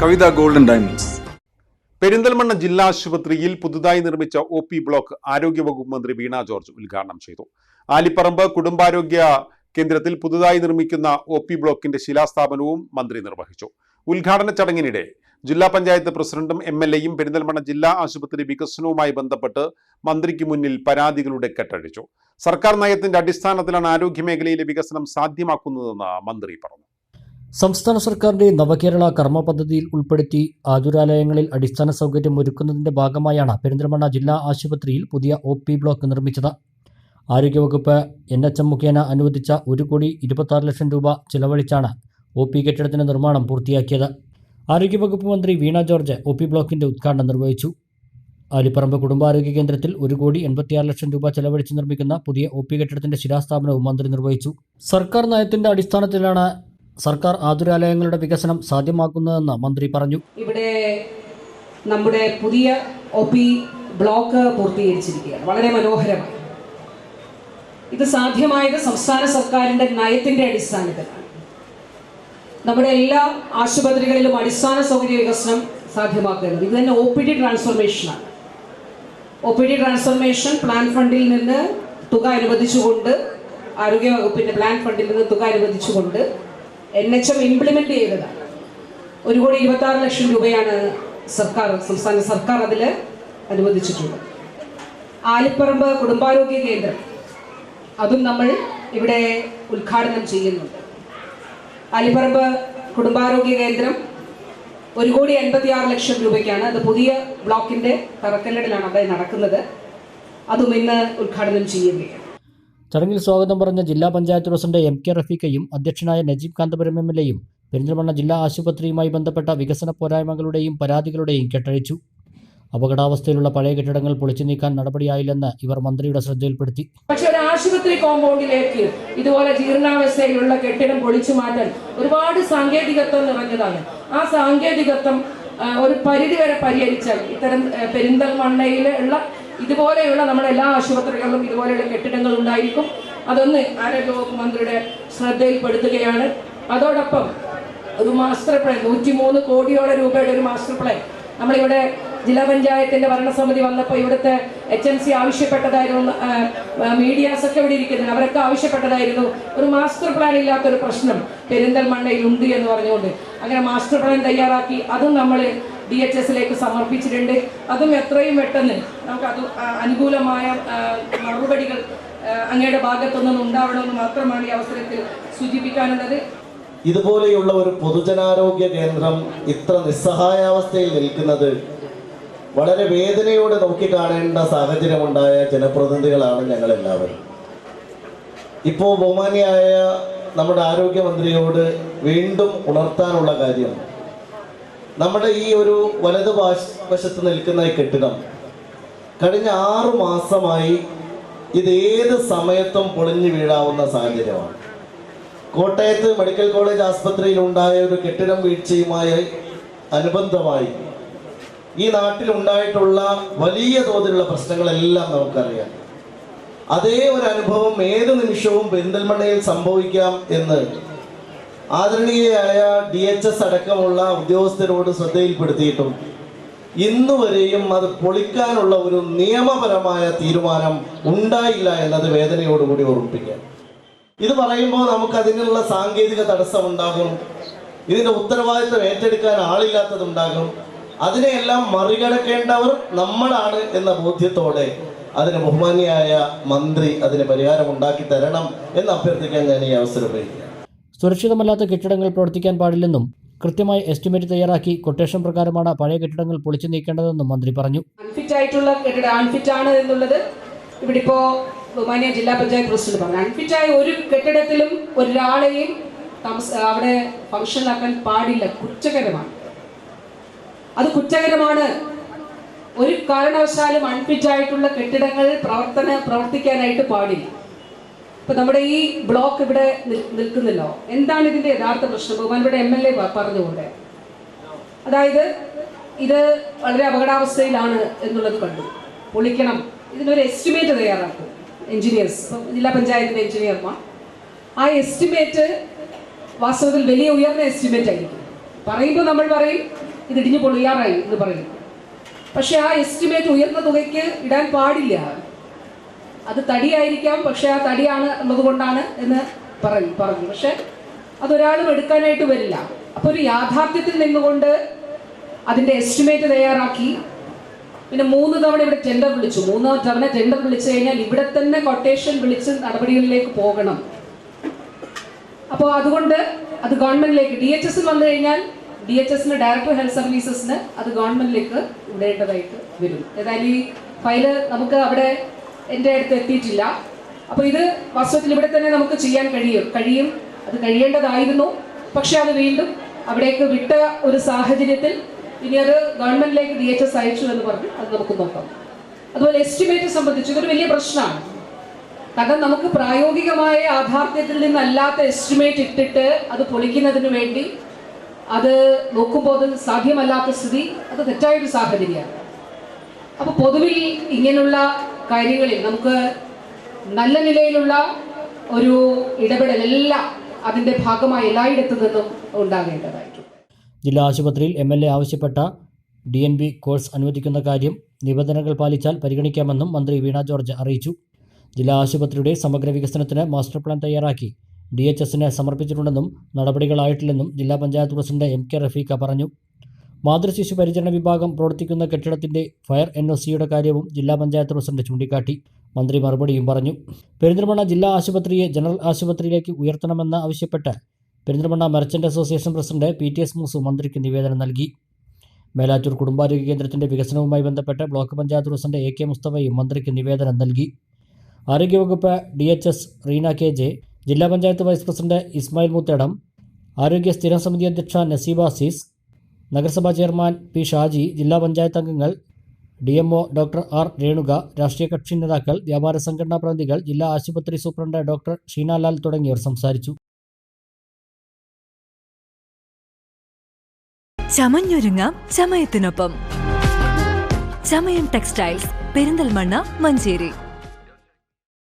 കവിത golden diamonds. Perinthalmanna ജില്ലാ ആശുപത്രിയിൽ പുതുതായി നിർമ്മിച്ച ഒ പി ബ്ലോക്ക് ആരോഗ്യവകുപ്പ് മന്ത്രി വീണ ജോർജ് ഉദ്ഘാടനം ചെയ്തു. ആലിപ്പറമ്പ് കുടുംബാരോഗ്യ കേന്ദ്രത്തിൽ പുതുതായി നിർമ്മിക്കുന്ന ഒ പി ബ്ലോക്കിന്റെ ശിലാസ്ഥാപനവും മന്ത്രി നിർവഹിച്ചു. ഉദ്ഘാടന ചടങ്ങിനിടെ ജില്ലാ പഞ്ചായത്ത് പ്രസിഡന്റും എം എൽ എയും പെരിന്തൽമണ്ണ ജില്ലാ ആശുപത്രി വികസനവുമായി ബന്ധപ്പെട്ട് മന്ത്രിക്ക് മുന്നിൽ പരാതികളുടെ കെട്ടഴിച്ചു. സർക്കാർ നയത്തിന്റെ അടിസ്ഥാനത്തിലാണ് ആരോഗ്യമേഖലയിലെ വികസനം സാധ്യമാക്കുന്നതെന്ന് മന്ത്രി പറഞ്ഞു. സംസ്ഥാന സർക്കാരിന്റെ നവകേരള കർമ്മ പദ്ധതിയിൽ ഉൾപ്പെടുത്തി ആതുരാലയങ്ങളിൽ അടിസ്ഥാന സൗകര്യം ഒരുക്കുന്നതിന്റെ ഭാഗമായാണ് പെരിന്തൽമണ്ണ ജില്ലാ ആശുപത്രിയിൽ പുതിയ ഒ പി ബ്ലോക്ക് നിർമ്മിച്ചത്. ആരോഗ്യവകുപ്പ് എൻ എച്ച് എം മുഖേന അനുവദിച്ച ഒരു കോടി ഇരുപത്തി ലക്ഷം രൂപ ചിലവഴിച്ചാണ് ഒ പി കെട്ടിടത്തിന്റെ നിർമ്മാണം പൂർത്തിയാക്കിയത്. ആരോഗ്യവകുപ്പ് മന്ത്രി വീണ ജോർജ് ഒ പി ബ്ലോക്കിന്റെ ഉദ്ഘാടനം നിർവഹിച്ചു. ആലിപ്പറമ്പ് കുടുംബാരോഗ്യ കേന്ദ്രത്തിൽ ഒരു കോടി എൺപത്തിയാറ് ലക്ഷം രൂപ ചെലവഴിച്ച് നിർമ്മിക്കുന്ന പുതിയ ഒ പി കെട്ടിടത്തിന്റെ ശിലാസ്ഥാപനവും മന്ത്രി നിർവഹിച്ചു. സർക്കാർ നയത്തിന്റെ അടിസ്ഥാനത്തിലാണ് സർക്കാർ ആതുരാലയങ്ങളുടെ വികസനം സാധ്യമാക്കുന്നതെന്ന് മന്ത്രി പറഞ്ഞു. ഇവിടെ നമ്മുടെ പുതിയ ഒ പി ബ്ലോക്ക് പൂർത്തീകരിച്ചിരിക്കുകയാണ്. വളരെ മനോഹരമായി. ഇത് സാധ്യമായത് സംസ്ഥാന സർക്കാരിന്റെ നയത്തിന്റെ അടിസ്ഥാനത്തിലാണ്. നമ്മുടെ എല്ലാ ആശുപത്രികളിലും അടിസ്ഥാന സൗകര്യ വികസനം സാധ്യമാക്കുന്നത്. ഇത് തന്നെ O P D ട്രാൻസ്ഫോർമേഷനാണ്. O P D transformation plan ഫണ്ടിൽ നിന്ന് തുക അനുവദിച്ചുകൊണ്ട് ആരോഗ്യ വകുപ്പിന്റെ പ്ലാൻ ഫണ്ടിൽ നിന്ന് തുക അനുവദിച്ചുകൊണ്ട് എൻ എച്ച് എം ഇംപ്ലിമെന്റ് ചെയ്തതാണ്. ഒരു കോടി ഇരുപത്തി ആറ് ലക്ഷം രൂപയാണ് സർക്കാർ സംസ്ഥാന സർക്കാർ അതിൽ അനുവദിച്ചിട്ടുള്ളത്. ആലിപ്പറമ്പ് കുടുംബാരോഗ്യ കേന്ദ്രം അതും നമ്മൾ ഇവിടെ ഉദ്ഘാടനം ചെയ്യുന്നുണ്ട്. ആലിപ്പറമ്പ് കുടുംബാരോഗ്യ കേന്ദ്രം ഒരു കോടി എൺപത്തി ആറ് ലക്ഷം രൂപയ്ക്കാണ്. അത് പുതിയ ബ്ലോക്കിന്റെ തറക്കല്ലിടലാണ് അവിടെ നടക്കുന്നത്. അതും ഇന്ന് ഉദ്ഘാടനം ചെയ്യുകയാണ്. ചടങ്ങിൽ സ്വാഗതം പറഞ്ഞ ജില്ലാ പഞ്ചായത്ത് പ്രസിഡന്റ് എം കെ റഫീഖയും അധ്യക്ഷനായ നജീബ് കാന്തപുരം എം എൽ എയും പെരിന്തൽമണ്ണ ജില്ലാ ആശുപത്രിയുമായി ബന്ധപ്പെട്ട വികസന പോരായ്മകളുടെയും പരാതികളുടെയും കെട്ടഴിച്ചു. അപകടാവസ്ഥയിലുള്ള പഴയ കെട്ടിടങ്ങൾ പൊളിച്ചു നീക്കാൻ നടപടിയായില്ലെന്ന് ഇവർ മന്ത്രിയുടെ ശ്രദ്ധയിൽപ്പെടുത്തി. പക്ഷേ ഒരു ആശുപത്രി കോമ്പൗണ്ടിലേക്ക് ഇതുപോലെ ജീർണാവസ്ഥയിലുള്ള കെട്ടിടം പൊളിച്ചു മാറ്റാൻ ഒരുപാട് സാങ്കേതികത്വം നിറഞ്ഞതാണ്. ആ സാങ്കേതികത്വം ഒരു പരിധി വരെ പരിഹരിച്ചാൽ ഇത്തരം പെരിന്തൽമണ്ണയിലുള്ള ഇതുപോലെയുള്ള നമ്മുടെ എല്ലാ ആശുപത്രികളിലും ഇതുപോലെയുള്ള കെട്ടിടങ്ങൾ ഉണ്ടായിരിക്കും. അതൊന്ന് ആരോഗ്യവകുപ്പ് മന്ത്രിയുടെ ശ്രദ്ധയിൽപ്പെടുത്തുകയാണ്. അതോടൊപ്പം ഒരു മാസ്റ്റർ പ്ലാൻ നൂറ്റിമൂന്ന് കോടിയോളം രൂപയുടെ ഒരു മാസ്റ്റർ പ്ലാൻ. നമ്മളിവിടെ ജില്ലാ പഞ്ചായത്തിന്റെ ഭരണസമിതി വന്നപ്പോൾ ഇവിടുത്തെ എച്ച് എം സി ആവശ്യപ്പെട്ടതായിരുന്നു മീഡിയാസ് ഒക്കെ ഇവിടെ ഇരിക്കുന്നത് അവരൊക്കെ ആവശ്യപ്പെട്ടതായിരുന്നു. ഒരു മാസ്റ്റർ പ്ലാൻ ഇല്ലാത്തൊരു പ്രശ്നം പെരിന്തൽമണ്ണയിൽ ഉണ്ട് എന്ന് പറഞ്ഞുകൊണ്ട്. അങ്ങനെ മാസ്റ്റർ പ്ലാൻ തയ്യാറാക്കി. അതും നമ്മൾ ഡി എച്ച് എസിലേക്ക് സമർപ്പിച്ചിട്ടുണ്ട്. അതും എത്രയും പെട്ടെന്ന് നമുക്കത് അനുകൂലമായ മറുപടികൾ അങ്ങയുടെ ഭാഗത്തുനിന്നും ഉണ്ടാവണമെന്ന് മാത്രമാണ് ഈ അവസരത്തിൽ സൂചിപ്പിക്കാനുള്ളത്. ഇതുപോലെയുള്ള ഒരു പൊതുജനാരോഗ്യ കേന്ദ്രം ഇത്ര നിസ്സഹായാവസ്ഥയിൽ നിൽക്കുന്നത് വളരെ വേദനയോടെ നോക്കിക്കാണേണ്ട സാഹചര്യമുണ്ടായ ജനപ്രതിനിധികളാണ് ഞങ്ങളെല്ലാവരും. ഇപ്പോൾ ബഹുമാനിയായ നമ്മുടെ ആരോഗ്യമന്ത്രിയോട് വീണ്ടും ഉണർത്താനുള്ള കാര്യം നമ്മുടെ ഈ ഒരു വലതു വശത്ത് നിൽക്കുന്ന ഈ കെട്ടിടം. കഴിഞ്ഞ ആറു മാസമായി ഇത് ഏത് സമയത്തും പൊളിഞ്ഞു വീഴാവുന്ന സാഹചര്യമാണ്. കോട്ടയത്ത് മെഡിക്കൽ കോളേജ് ആസ്പത്രിയിൽ ഉണ്ടായ ഒരു കെട്ടിടം വീഴ്ചയുമായി അനുബന്ധമായി ഈ നാട്ടിൽ ഉണ്ടായിട്ടുള്ള വലിയ തോതിലുള്ള പ്രശ്നങ്ങളെല്ലാം നമുക്കറിയാം. അതേ ഒരു അനുഭവം ഏത് നിമിഷവും പെരിന്തൽമണ്ണയിൽ സംഭവിക്കാം എന്ന് ആദരണീയയായ ഡി എച്ച് എസ് അടക്കമുള്ള ഉദ്യോഗസ്ഥരോട് ശ്രദ്ധയിൽപ്പെടുത്തിയിട്ടും ഇന്നുവരെയും അത് പൊളിക്കാനുള്ള ഒരു നിയമപരമായ തീരുമാനം ഉണ്ടായില്ല എന്നത് വേദനയോടുകൂടി ഓർമ്മിപ്പിക്കാം ഇത് പറയുമ്പോൾ നമുക്ക് അതിനുള്ള സാങ്കേതിക തടസ്സമുണ്ടാകും ഇതിന്റെ ഉത്തരവാദിത്വം ഏറ്റെടുക്കാൻ ആളില്ലാത്തതുണ്ടാകും അതിനെയെല്ലാം മറികടക്കേണ്ടവർ നമ്മളാണ് എന്ന ബോധ്യത്തോടെ അതിന് ബഹുമാനിയായ മന്ത്രി അതിന് പരിഹാരം ഉണ്ടാക്കി തരണം എന്ന് അഭ്യർത്ഥിക്കാൻ ഞാൻ ഈ അവസരം ഉപയോഗിക്കാം സുരക്ഷിതമല്ലാത്ത കെട്ടിടങ്ങൾ പ്രവർത്തിക്കാൻ പാടില്ലെന്നും കൃത്യമായി എസ്റ്റിമേറ്റ് തയ്യാറാക്കി കൊട്ടേഷൻ പ്രകാരമാണ് പഴയ കെട്ടിടങ്ങൾ പൊളിച്ചു നീക്കേണ്ടതെന്നും മന്ത്രി പറഞ്ഞു. അൺഫിറ്റ് ആയിട്ടുള്ള കെട്ടിടം അൺഫിറ്റ് ആണ് എന്നുള്ളത് ഇവിടെ ഇപ്പോ ബഹുമാനിയ ജില്ലാ പഞ്ചായത്ത് പ്രസിഡന്റ് പറഞ്ഞു. അൺഫിറ്റ് ആയ ഒരു കെട്ടിടത്തിലും ഒരാളെയും താമസ അവിടെ ഫംഗ്ഷനിലാക്കാൻ പാടില്ല. കുറ്റകരമാണ്. അത് കുറ്റകരമാണ്. ഒരു കാരണവശാലും അൺഫിറ്റ് ആയിട്ടുള്ള കെട്ടിടങ്ങൾ പ്രവർത്തന പ്രവർത്തിക്കാനായിട്ട് പാടില്ല. ഇപ്പൊ നമ്മുടെ ഈ ബ്ലോക്ക് ഇവിടെ നിൽ- നിൽക്കുന്നല്ലോ? എന്താണ് ഇതിന്റെ യഥാർത്ഥ പ്രശ്നം? ബഹുമാനയുടെ എം എൽ എ പറഞ്ഞുകൊണ്ട്. അതായത് ഇത് വളരെ അപകടാവസ്ഥയിലാണ് എന്നുള്ളത് കണ്ടു. പൊളിക്കണം. ഇതിനൊരു എസ്റ്റിമേറ്റ് തയ്യാറാക്കും. എഞ്ചിനീയേഴ്സ് ജില്ലാ പഞ്ചായത്തിന്റെ എഞ്ചിനീയർമാർ ആ എസ്റ്റിമേറ്റ് വാസ്തവത്തിൽ വലിയ ഉയർന്ന എസ്റ്റിമേറ്റ് ആയിരിക്കും. പറയുമ്പോൾ നമ്മൾ പറയും ഇത് ഇടിഞ്ഞു പൊളിയാറായി എന്ന് പറയും. പക്ഷെ ആ എസ്റ്റിമേറ്റ് ഉയർന്ന തുകയ്ക്ക് ഇടാൻ പാടില്ല. അത് തടിയായിരിക്കാം പക്ഷെ ആ തടിയാണ് എന്നതുകൊണ്ടാണ് എന്ന് പറയും പറഞ്ഞു. പക്ഷെ അതൊരാളും എടുക്കാനായിട്ട് വരില്ല. അപ്പോൾ ഒരു യാഥാർത്ഥ്യത്തിൽ നിന്നുകൊണ്ട് അതിന്റെ എസ്റ്റിമേറ്റ് തയ്യാറാക്കി. പിന്നെ മൂന്ന് തവണ ഇവിടെ ടെൻഡർ വിളിച്ചു. മൂന്ന് തവണ ടെൻഡർ വിളിച്ചു കഴിഞ്ഞാൽ ഇവിടെ തന്നെ കൊട്ടേഷൻ വിളിച്ച് നടപടികളിലേക്ക് പോകണം. അപ്പോൾ അതുകൊണ്ട് അത് ഗവൺമെന്റിലേക്ക് ഡി എച്ച് എസ് വന്നു കഴിഞ്ഞാൽ ഡി എച്ച് എസിന് ഡയറക്ടർ ഹെൽത്ത് സർവീസസിന് അത് ഗവൺമെന്റിലേക്ക് വിടേണ്ടതായിട്ട് വരും. ഏതായാലും ഈ ഫയൽ നമുക്ക് അവിടെ എന്റെ അടുത്ത് എത്തിയിട്ടില്ല. അപ്പോൾ ഇത് വാസ്തവത്തിൽ ഇവിടെ തന്നെ നമുക്ക് ചെയ്യാൻ കഴിയും. കഴിയും. അത് കഴിയേണ്ടതായിരുന്നു. പക്ഷേ അത് വീണ്ടും അവിടേക്ക് വിട്ട ഒരു സാഹചര്യത്തിൽ ഇനി അത് ഗവൺമെന്റിലേക്ക് ഡി എച്ച് എസ് അയച്ചു എന്ന് പറഞ്ഞു അത് നമുക്ക് നോക്കാം. അതുപോലെ എസ്റ്റിമേറ്റ് സംബന്ധിച്ച് ഇതൊരു വലിയ പ്രശ്നമാണ്. കാരണം നമുക്ക് പ്രായോഗികമായ യാഥാർത്ഥ്യത്തിൽ നിന്നല്ലാത്ത എസ്റ്റിമേറ്റ് ഇട്ടിട്ട് അത് പൊളിക്കുന്നതിന് വേണ്ടി അത് നോക്കുമ്പോൾ അത് സാധ്യമല്ലാത്ത സ്ഥിതി അത് തെറ്റായൊരു സാഹചര്യമാണ്. അപ്പോൾ പൊതുവിൽ ഇങ്ങനെയുള്ള കാര്യങ്ങളിൽ നമുക്ക് നല്ല നിലയിലുള്ള ഒരു ഇടപെടൽ എല്ലാം അതിന്റെ ഭാഗമായി എല്ലായിടത്തു നിന്നും ഉണ്ടാകേണ്ടതായിട്ടുണ്ട്. ജില്ലാ ആശുപത്രിയിൽ എം എൽ എ ആവശ്യപ്പെട്ട ഡി എൻ ബി കോഴ്സ് അനുവദിക്കുന്ന കാര്യം നിബന്ധനകൾ പാലിച്ചാൽ പരിഗണിക്കാമെന്നും മന്ത്രി വീണ ജോർജ് അറിയിച്ചു. ജില്ലാ ആശുപത്രിയുടെ സമഗ്ര വികസനത്തിന് മാസ്റ്റർ പ്ലാൻ തയ്യാറാക്കി. ഡി എച്ച് എസിന് സമർപ്പിച്ചിട്ടുണ്ടെന്നും നടപടികളായിട്ടില്ലെന്നും ജില്ലാ panchayat president M K Rafeeq പറഞ്ഞു. മാതൃശിശു പരിചരണ വിഭാഗം പ്രവർത്തിക്കുന്ന കെട്ടിടത്തിന്റെ ഫയർ എൻ ഒ സിയുടെ കാര്യവും ജില്ലാ പഞ്ചായത്ത് പ്രസിഡന്റ് ചൂണ്ടിക്കാട്ടി. മന്ത്രി മറുപടിയും പറഞ്ഞു. പെരിന്തൽമണ്ണ ജില്ലാ ആശുപത്രിയെ ജനറൽ ആശുപത്രിയിലേക്ക് ഉയർത്തണമെന്ന് ആവശ്യപ്പെട്ട് Perinthalmanna merchant association president P T S Moosu മന്ത്രിക്ക് നിവേദനം നൽകി. മേലാറ്റൂർ കുടുംബാരോഗ്യ കേന്ദ്രത്തിന്റെ വികസനവുമായി ബന്ധപ്പെട്ട് block panchayat president A K മുസ്തഫയും മന്ത്രിക്ക് നിവേദനം നൽകി. ആരോഗ്യവകുപ്പ് D H S Reena K J ജില്ലാ പഞ്ചായത്ത് വൈസ് പ്രസിഡന്റ് ഇസ്മായിൽ മുത്തേടം ആരോഗ്യ സ്ഥിരം സമിതി അധ്യക്ഷ നസീബ അസീസ് നഗരസഭാ ചെയർമാൻ പി ഷാജി ജില്ലാ പഞ്ചായത്ത് അംഗങ്ങൾ D M O doctor R Renuka രാഷ്ട്രീയ കക്ഷി നേതാക്കൾ വ്യാപാര സംഘടനാ പ്രതിനിധികൾ ജില്ലാ ആശുപത്രി സൂപ്രണ്ട് ഡോക്ടർ ഷീനാലാൽ തുടങ്ങിയവർ സംസാരിച്ചു. ചമഞ്ഞൊരുങ്ങാം ചമയത്തിനൊപ്പം. ചമയം ടെക്സ്റ്റൈൽസ് പെരിന്തൽമണ്ണ മഞ്ചേരി.